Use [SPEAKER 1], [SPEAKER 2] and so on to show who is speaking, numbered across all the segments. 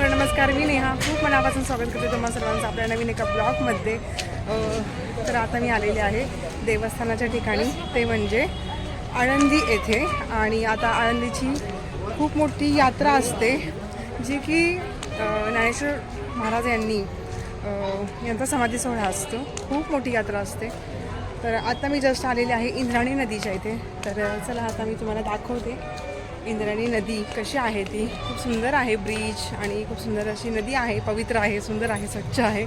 [SPEAKER 1] Hello नमस्कार. मी नेहा. खूप मनापासून स्वागत करते तुम्हाला सर्वांचं आपल्या नवीन एका ब्लॉगमध्ये. तर आता मी आलेले आहे देवस्थानाच्या ठिकाणी. ते म्हणजे आळंदी येथे. आणि आता आळंदीची खूप मोठी यात्रा असते जी की ज्ञानेश्वर महाराज यांनी यांचा समाधी सोहळा असतो. खूप मोठी यात्रा असते. तर आता मी जस्ट आलेले आहे इंद्राणी नदीच्या इथे. तर चला आता मी तुम्हाला दाखवते. इंद्राणी नदी कशी आहे ती? खूप सुंदर आहे ब्रिज आणि खूप सुंदर अशी नदी आहे पवित्र आहे सुंदर आहे स्वच्छ आहे.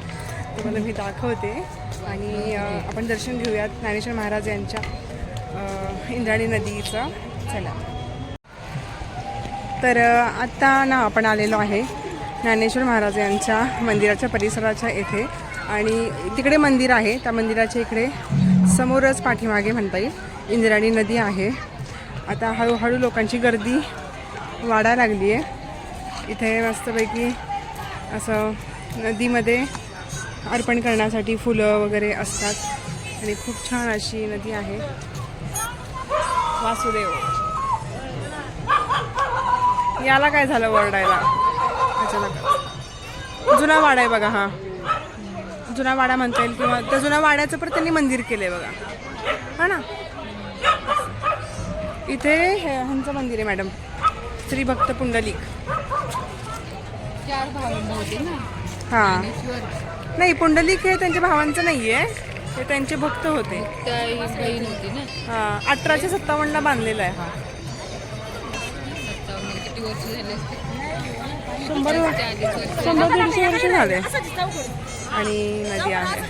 [SPEAKER 1] तुम्हाला मी दाखवते. आणि आपण दर्शन घेऊयात ज्ञानेश्वर महाराज यांच्या इंद्राणी नदीचं. चला. तर आत्ता ना आपण आलेलो आहे ज्ञानेश्वर महाराज यांच्या मंदिराच्या परिसराच्या येथे. आणि तिकडे मंदिर आहे. त्या मंदिराच्या इकडे समोरच पाठीमागे म्हणता येईल इंद्राणी नदी आहे. आता हळूहळू लोकांची गर्दी वाढायला लागली आहे. इथे मस्तपैकी असं नदीमध्ये अर्पण करण्यासाठी फुलं वगैरे असतात. आणि खूप छान अशी नदी आहे. वासुदेव. याला काय झालं वरडायला? अचानक. जुना वाडा आहे बघा हा. जुना वाडा म्हणता येईल किंवा त्या जुना वाड्याचं पण त्यांनी मंदिर केलंय बघा. हा ना? इथे हे- ह्यांचं मंदिर आहे मॅडम. श्री भक्त पुंडलिक.
[SPEAKER 2] चार भावंड होते ना?
[SPEAKER 1] हा. नाही पुंडलिक हे त्यांच्या भावांचं नाहीये. ते त्यांचे भक्त होते.
[SPEAKER 2] ही बहीण होती ना?
[SPEAKER 1] हा अठराशे सत्तावन्नला बांधलेला आहे हा.
[SPEAKER 2] सत्तावन्न
[SPEAKER 1] शंभर शंभर दीडशे वर्ष झाले. आणि नदी आहे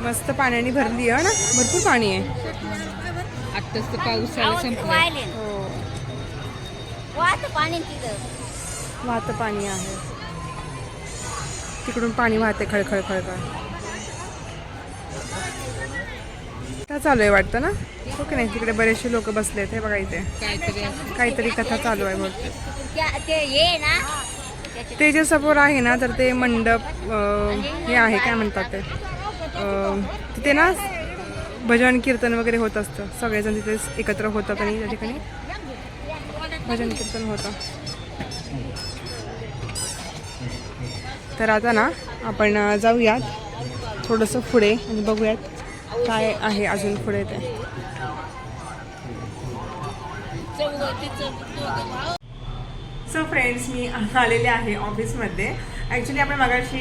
[SPEAKER 1] मस्त पाण्याने भरली आहे ना? भरपूर पाणी आहे.
[SPEAKER 2] आत्ताच तर पावसाळा संपला.
[SPEAKER 1] हो.
[SPEAKER 3] वाहत पाणी तिथं.
[SPEAKER 1] वाहतं पाणी आहे. तिकडून पाणी वाहते खळखळ खळखळ. कथा चालू आहे वाटतं ना? हो की नाही? तिकडे बरेचसे लोक बसले हे बघा इथे.
[SPEAKER 2] काहीतरी.
[SPEAKER 1] कथा चालू आहे
[SPEAKER 3] त्या- ते ना.
[SPEAKER 1] जे समोर आहे ना तर ते मंडप अं, हे आहे काय म्हणतात ते? अं, तिथे ना भजन कीर्तन वगैरे होत असतं. सगळेजण तिथे एकत्र होतात आणि त्या ठिकाणी. भजन कीर्तन होतं. तर आता ना आपण जाऊयात. थोडंसं पुढे आणि बघूयात काय आहे अजून पुढे ते. सो फ्रेंड्स मी आलेले आहे ऑफिसमध्ये ॲक्च्युली आपण मगाशी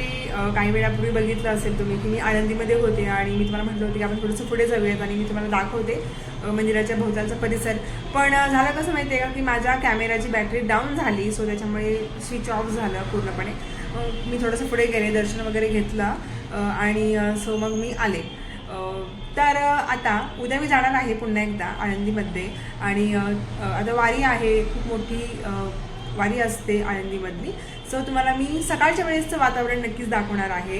[SPEAKER 1] काही वेळापूर्वी बघितलं असेल तुम्ही की मी आनंदीमध्ये होते आणि मी तुम्हाला म्हटलं होतं की आपण थोडंसं पुढे जाऊयात आणि मी तुम्हाला दाखवते मंदिराच्या भोवतालचा परिसर. पण झालं कसं माहिती आहे का की माझ्या कॅमेराची बॅटरी डाऊन झाली सो त्याच्यामुळे स्विच ऑफ झालं पूर्णपणे. मी थोडंसं पुढे गेले दर्शन वगैरे घेतलं आणि सो मग मी आले. तर आता उद्या मी जाणार आहे पुन्हा एकदा आनंदीमध्ये आणि आता वारी आहे खूप मोठी वारी असते आळंदीमधली. सो तुम्हाला मी सकाळच्या वेळेसचं वातावरण नक्कीच दाखवणार आहे.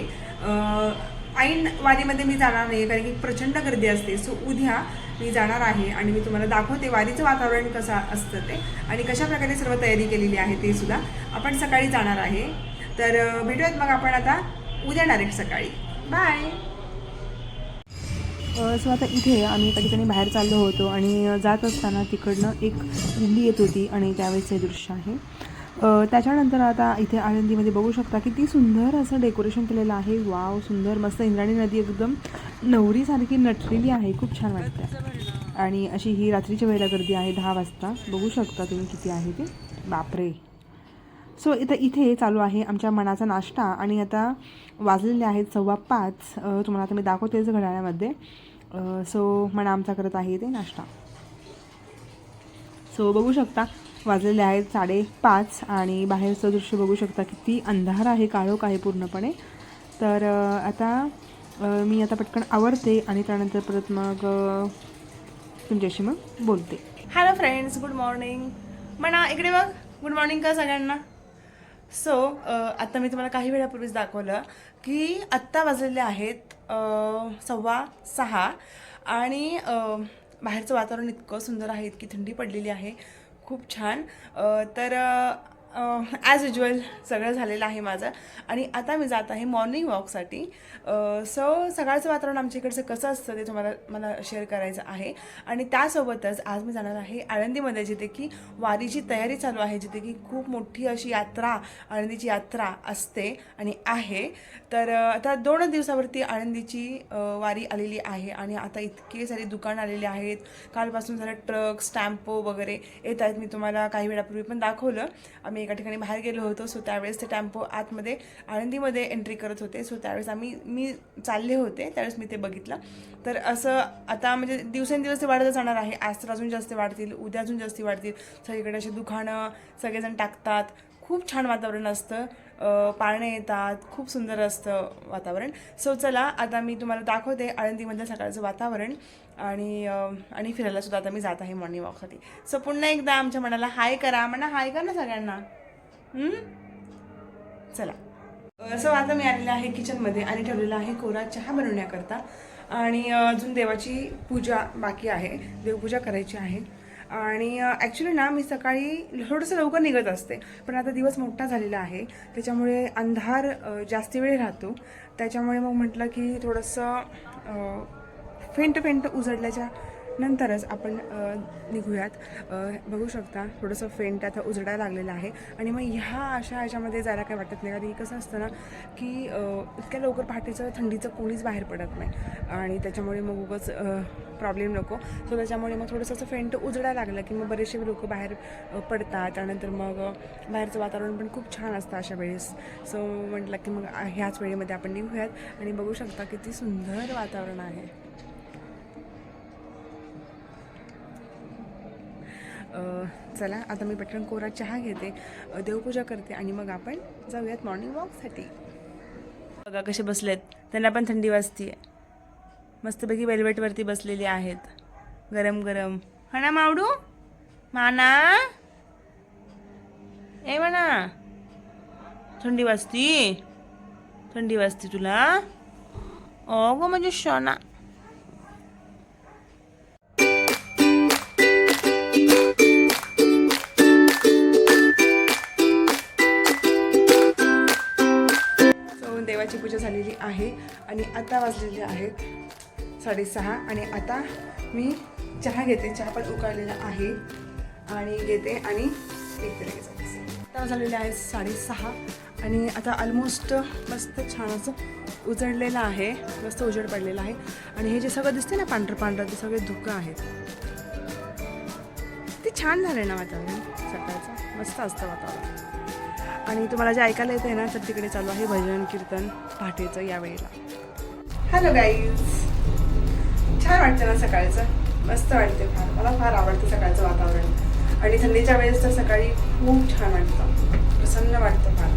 [SPEAKER 1] ऐन वारीमध्ये मी जाणार नाही कारण की प्रचंड गर्दी असते. सो उद्या मी जाणार आहे आणि मी तुम्हाला दाखवते वारीचं वातावरण कसं असतं ते आणि कशा प्रकारे सर्व तयारी केलेली आहे ते सुद्धा आपण सकाळी जाणार आहे. तर भेटूयात मग आपण आता उद्या डायरेक्ट सकाळी. बाय सो आता इथे आम्ही एका ठिकाणी बाहेर चाललो होतो आणि जात असताना तिकडनं एक दिंडी येत होती आणि त्यावेळेस हे दृश्य आहे. त्याच्यानंतर आता इथे आळंदीमध्ये बघू शकता किती सुंदर असं डेकोरेशन केलेलं आहे. वाव सुंदर मस्त इंद्राणी नदी एकदम नवरीसारखी नटलेली आहे. खूप छान वाटतं आणि अशी ही रात्रीच्या वेळेला गर्दी आहे दहा वाजता. बघू शकता तुम्ही किती आहे ते. बापरे! सो इथं इथे चालू आहे आमच्या मनाचा नाश्ता आणि आता वाजलेले आहेत सव्वा पाच. तुम्हाला आता मी दाखवतेच घड्याळामध्ये. सो मना आमचा करत आहे ते नाश्ता. सो बघू शकता वाजलेले आहेत साडेपाच आणि बाहेरचं दृश्य बघू शकता किती अंधार आहे काळोख आहे पूर्णपणे. तर आता मी आता पटकन आवरते आणि त्यानंतर परत मग तुमच्याशी मग बोलते. हॅलो फ्रेंड्स गुड मॉर्निंग म्हणा इकडे बघ. गुड मॉर्निंग का सगळ्यांना? सो आत्ता मी तुम्हाला काही वेळापूर्वीच दाखवलं की आत्ता वाजलेले आहेत सव्वा सहा. आणि बाहेरचं वातावरण इतकं सुंदर आहे इतकी थंडी पडलेली आहे. खूप छान. तर ॲज युज्युअल सगळं झालेलं आहे माझं. आणि आता मी जात आहे मॉर्निंग वॉकसाठी सो सकाळचं वातावरण आमच्या इकडचं कसं असतं ते तुम्हाला मला शेअर करायचं आहे. आणि त्यासोबतच आज मी जाणार आहे आळंदीमध्ये जिथे की वारीची तयारी चालू आहे जिथे की खूप मोठी अशी यात्रा आळंदीची यात्रा असते आणि आहे. तर आता दोन दिवसावरती आळंदीची वारी आलेली आहे आणि आता इतके सारे दुकान आलेले आहेत. कालपासून झालं ट्रक स्टॅम्पो वगैरे येत आहेत. मी तुम्हाला काही वेळापूर्वी पण दाखवलं. आम्ही एका ठिकाणी बाहेर गेलो होतो. सो त्यावेळेस ते टॅम्पो आतमध्ये आळंदीमध्ये एंट्री करत होते. सो त्यावेळेस आम्ही मी चालले होते. त्यावेळेस मी ते बघितलं. तर असं आता म्हणजे दिवसेंदिवस ते वाढतच जाणार आहे. आज तर अजून जास्त वाढतील उद्या अजून जास्ती वाढतील. सगळीकडे असे दुकानं सगळेजण टाकतात. खूप छान वातावरण असतं. पाळणे येतात खूप सुंदर असतं वातावरण. सो चला आता मी तुम्हाला दाखवते आळंदीमधलं सकाळचं वातावरण आणि आणि फिरायला सुद्धा आता मी जात आहे मॉर्निंग वॉकसाठी सो पुन्हा एकदा आमच्या मनाला हाय करा. म्हणा हाय कर ना सगळ्यांना. चला. सो आता मी आलेलं आहे किचनमध्ये आणि ठेवलेला आहे कोरा चहा बनवण्याकरता. आणि अजून देवाची पूजा बाकी आहे. देवपूजा करायची आहे. आणि ॲक्च्युली ना मी सकाळी थोडंसं लवकर निघत असते. पण आता दिवस मोठा झालेला आहे. त्याच्यामुळे अंधार जास्त जास्ती वेळ राहतो. त्याच्यामुळे मग म्हटलं की थोडंसं फेंट फेंट उजडल्याच्या नंतरच आपण निघूयात. बघू शकता थोडंसं फेंट आता उजडायला लागलेलं आहे. आणि मग ह्या अशा ह्याच्यामध्ये जायला काय वाटत नाही? कारण की कसं असतं ना की इतक्या लवकर पहाटेचं थंडीचं कोणीच बाहेर पडत नाही. आणि त्याच्यामुळे मग उगाच प्रॉब्लेम नको. सो त्याच्यामुळे मग थोडंसं असं फेंट उजडायला लागलं की मग बरेचसे लोक बाहेर पडतात. त्यानंतर मग बाहेरचं वातावरण पण खूप छान असतं अशा वेळेस. सो म्हटलं की मग ह्याच वेळेमध्ये आपण निघूयात आणि बघू शकता किती सुंदर वातावरण आहे. चला आता मी पटकन कोरा चहा घेते देवपूजा करते आणि मग आपण जाऊयात मॉर्निंग वॉकसाठी बघा कसे बसलेत. त्यांना पण थंडी वाजते मस्तपैकी वेल्वेटवरती बसलेले आहेत. गरम गरम. हा ना मावडू? माना? ए म्हणा थंडी वाजती? थंडी वाजती तुला? ओ गो म्हणजे शना देवाची पूजा झालेली आहे आणि आता वाजलेले आहेत साडेसहा आणि आता मी चहा घेते. चहा पण उकळलेला आहे आणि घेते आणि एक आता झालेले आहे साडेसहा आणि आता ऑलमोस्ट मस्त छान असं उजळलेलं आहे. मस्त उजेड पडलेलं आहे. आणि हे जे सगळं दिसते ना पांढरं पांढरं ते सगळे धुकं आहेत. ते छान झालं ना वातावरण सकाळचं? मस्त असतं वातावरण. आणि तुम्हाला जे ऐकायला येते ना तर तिकडे चालू आहे भजन कीर्तन पहाटेचं यावेळेला. हॅलो गाईज छान वाटतं ना सकाळचं? मस्त वाटते फार. मला फार आवडतं सकाळचं वातावरण. आणि थंडीच्या वेळेस तर सकाळी खूप छान वाटतं. प्रसन्न वाटतं फार.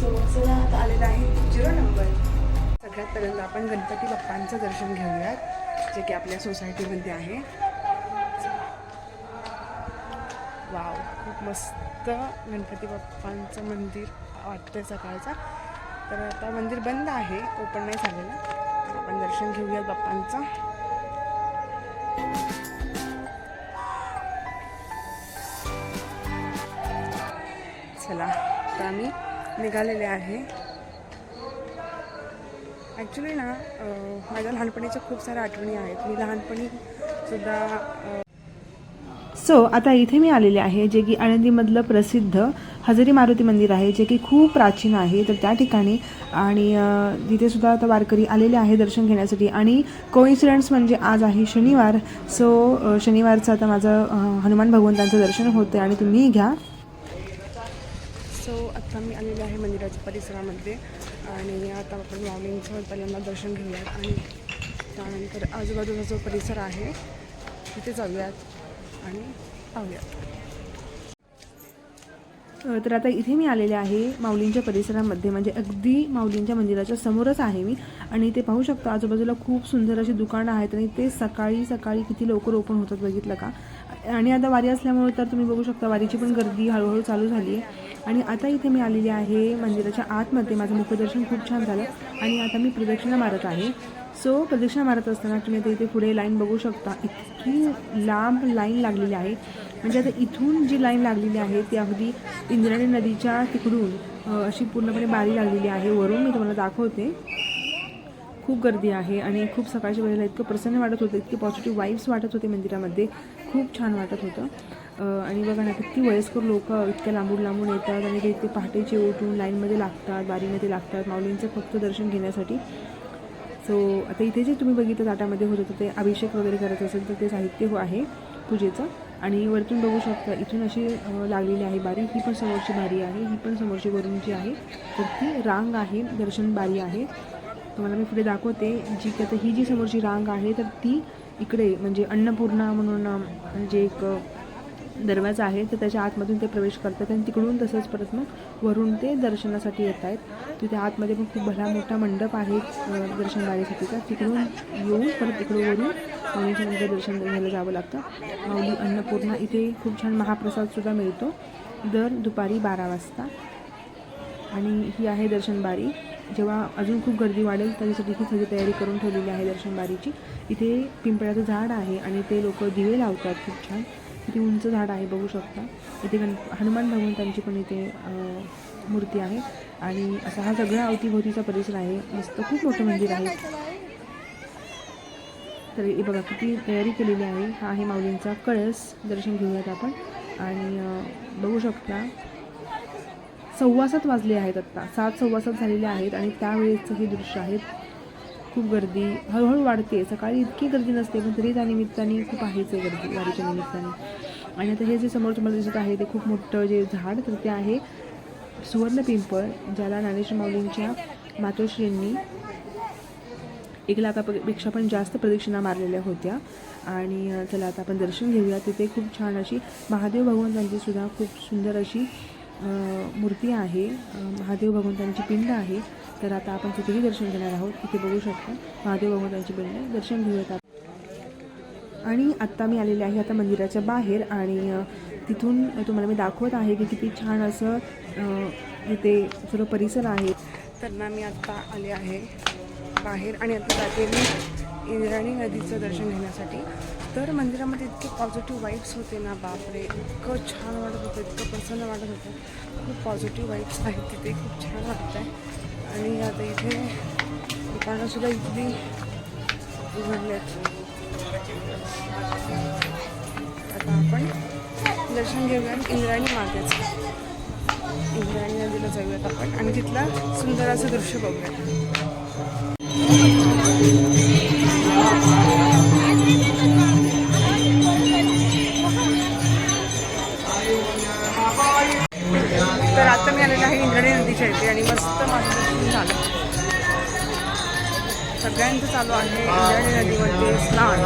[SPEAKER 1] सो चला आता आलेला आहे झिरो नंबर सगळ्यात पहिल्यांदा आपण गणपती बाप्पांचं दर्शन घेऊयात जे की आपल्या सोसायटीमध्ये आहे. वाव मस्त गणपती बाप्पांचं मंदिर वाटतंय सकाळचा. तर आता मंदिर बंद आहे ओपन नाही झालेलं. आपण दर्शन घेऊया बाप्पांचं. चला तर आम्ही निघालेले आहे. ॲक्च्युली ना माझ्या लहानपणीच्या खूप साऱ्या आठवणी आहेत. मी लहानपणी सुद्धा सो आता इथे मी आलेले आहे जे की आळंदीमधलं प्रसिद्ध हजेरी मारुती मंदिर आहे जे की खूप प्राचीन आहे. तर त्या ठिकाणी आणि तिथेसुद्धा तिथे सुद्धा आता वारकरी आलेले आहे दर्शन घेण्यासाठी. आणि कोइन्सिडन्स म्हणजे आज आहे शनिवार. सो शनिवारचं आता माझं हनुमान भगवंतांचं दर्शन होतं आणि तुम्हीही घ्या. सो आत्ता मी आलेले आहे मंदिराच्या परिसरामध्ये. आणि आता आपण मॉर्निंगचं पहिल्यांदा दर्शन घेऊयात. आणि त्यानंतर आजूबाजूचा जो परिसर आहे तिथे जाऊयात. आणि पाहूया. तर आता इथे मी आलेले आहे माऊलींच्या परिसरामध्ये. म्हणजे अगदी माऊलींच्या मंदिराच्या समोरच आहे मी. आणि ते पाहू शकता आजूबाजूला खूप सुंदर अशी दुकानं आहेत आणि ते सकाळी सकाळी किती लवकर ओपन होतात बघितलं का? आणि आता वारी असल्यामुळे तर तुम्ही बघू शकता वारीची पण गर्दी हळूहळू चालू झाली आहे. आणि आता इथे मी आलेली आहे मंदिराच्या आतमध्ये. माझं मुखदर्शन खूप छान झालं. आणि आता मी प्रदक्षिणा मारत आहे. सो प्रदक्षिणा मारत असताना तुम्ही आता इथे पुढे लाईन बघू शकता. इतकी लांब लाईन लागलेली आहे. म्हणजे आता इथून जी लाईन लागलेली आहे ती अगदी इंद्रायणी नदीच्या तिकडून अशी पूर्णपणे बारी लागलेली आहे. वरून मी तुम्हाला दाखवते. खूप गर्दी आहे आणि खूप सकाळच्या वेळेला इतकं प्रसन्न वाटत होतं इतके पॉझिटिव्ह वाईब्स वाटत होते मंदिरामध्ये. खूप छान वाटत होतं. आणि बघा ना किती वयस्कर लोक इतक्या लांबून लांबून येतात आणि ते इथे पहाटेचे उठून लाईनमध्ये लागतात बारीमध्ये लागतात माऊलींचं फक्त दर्शन घेण्यासाठी. सो आता इथे जे तुम्ही बघितलं ताटामध्ये होत होतं ते अभिषेक वगैरे करायचं असेल तर ते साहित्य हो आहे पूजेचं. आणि वरतून बघू शकता इथून अशी लागलेली आहे बारी. ही पण समोरची बारी आहे ही पण समोरची वरून आहे तर ती रांग आहे दर्शन बारी आहे. तुम्हाला मी पुढे दाखवते जी की आता ही जी समोरची रांग आहे तर ती इकडे म्हणजे अन्नपूर्णा म्हणून जे म्हणजे एक दरवाजा आहे तर त्याच्या आतमधून ते प्रवेश करतात आणि तिकडून तसंच परत मग वरून ते दर्शनासाठी येत आहेत. तिथे आतमध्ये पण खूप भला मोठा मंडप आहे अं, दर्शन बारीसाठीचा तिकडून येऊन परत तिकडे वरून माऊलीच्या दर्शन घ्यायला जावं लागतं. माऊली अन्नपूर्णा इथे खूप छान महाप्रसादसुद्धा मिळतो. दर दुपारी बारा वाजता. आणि ही आहे दर्शनबारी जेव्हा अजून खूप गर्दी वाढेल त्याच्यासाठी ही सगळी तयारी करून ठेवलेली आहे दर्शनबारीची इथे पिंपळाचं झाड आहे आणि ते लोक दिवे लावतात खूप छान. किती उंच झाड आहे बघू शकता. इथे गण हनुमान भगवंतांची पण इथे मूर्ती आहे. आणि असा हा सगळा अवतीभोवतीचा परिसर आहे. मस्त खूप मोठं मंदिर आहे. तर हे बघा किती तयारी केलेली आहे. हा आहे माऊलींचा कळस दर्शन घेऊयात आपण. आणि बघू शकता सव्वासात वाजले आहेत आत्ता सात सव्वासात झालेले आहेत आणि त्यावेळेचं हे दृश्य आहेत खूप गर्दी हळूहळू वाढते. सकाळी इतकी गर्दी नसते पण तरी त्या निमित्ताने खूप आहेच आहे गर्दी वारीच्या निमित्ताने. आणि आता हे जे समोर तुम्हाला दिसत आहे ते खूप मोठं जे झाड तर ते आहे सुवर्ण पिंपळ ज्याला ज्ञानेश्वर माऊलींच्या मातोश्रींनी एक लाखापेक्षा पण जास्त प्रदक्षिणा मारलेल्या होत्या. आणि चला आता आपण दर्शन घेऊया. तिथे खूप छान अशी महादेव भगवंतांची सुद्धा खूप सुंदर अशी मूर्ती आहे. महादेव भगवंतांची पिंड आहे. तर आता आपण तिथेही दर्शन घेणार आहोत तिथे बघू शकता महादेव भगवंतांची पिंड. दर्शन घेऊयात आणि आत्ता मी आलेले आहे आता मंदिराच्या बाहेर आणि तिथून तुम्हाला मी दाखवत आहे की किती छान असं इथे सर्व परिसर आहे. तर ना मी आत्ता आले आहे बाहेर आणि आता जाते मी इंद्राणी नदीचं दर्शन घेण्यासाठी. तर मंदिरामध्ये इतके पॉझिटिव्ह वाईब्स होते ना बापरे. इतकं छान वाटत होतं इतकं प्रसन्न वाटत होतं. खूप पॉझिटिव्ह वाईब्स आहेत तिथे खूप छान वाटत आहे आणि आता इथे दुकानंसुद्धा इथली उघडलेत आता आपण दर्शन घेऊया इंद्रायणी मातेचं इंद्रायणी नदीला जाऊयात आपण. आणि तिथला सुंदर असं दृश्य बघूयात. सगळ्यांचं चालू आहे. इंद्राणी नदीमध्ये स्नान.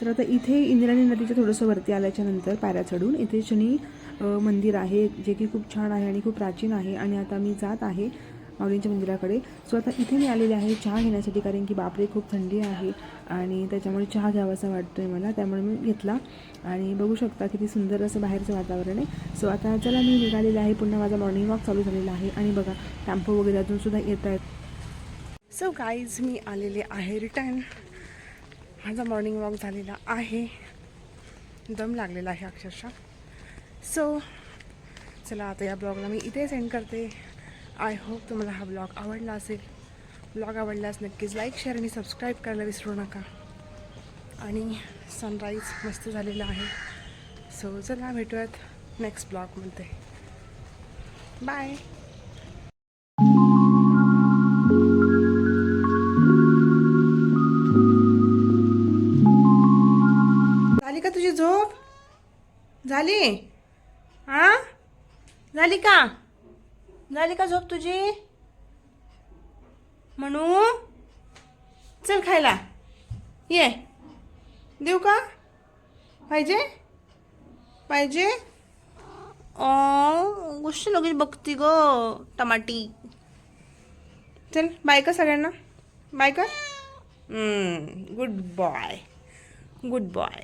[SPEAKER 1] तर आता इथे इंद्राणी नदीच्या थोडंसं वरती आल्याच्यानंतर पायऱ्या चढून इथे शनी मंदिर आहे जे की खूप छान आहे आणि खूप प्राचीन आहे. आणि आता मी जात आहे माऊलींच्या मंदिराकडे. सो आता इथे मी आलेले आहे चहा घेण्यासाठी कारण की बापरे खूप थंडी आहे आणि त्याच्यामुळे चहा घ्यावासा वाटतो आहे मला. त्यामुळे मी घेतला. आणि बघू शकता किती सुंदर असं बाहेरचं वातावरण आहे. सो आता चला मी निघालेलं आहे. पुन्हा माझा मॉर्निंग वॉक चालू झालेला आहे. आणि बघा टॅम्पो वगैरे अजूनसुद्धा येत आहेत. सो गाईज मी आलेले आहे रिटर्न माझा मॉर्निंग वॉक झालेला आहे. दम लागलेला आहे अक्षरशः. सो चला आता या ब्लॉगला मी इथे सेंड करते. आय होप तुम्हाला हा ब्लॉग आवडला असेल. ब्लॉग आवडल्यास नक्कीच लाईक शेअर आणि सबस्क्राईब करायला विसरू नका. आणि सनराईज मस्त झालेला आहे. सो चला भेटूयात नेक्स्ट ब्लॉगमध्ये बाय झाली का तुझी झोप? झाली? हां झाली का? झाली का झोप तुझी? म्हणू? चल खायला. ये. देऊ का? पाहिजे? पाहिजे? ओ गोष्ट लगेच बघती ग टमाटी. चल बाय का सगळ्यांना. बाय का गुड बॉय गुड बॉय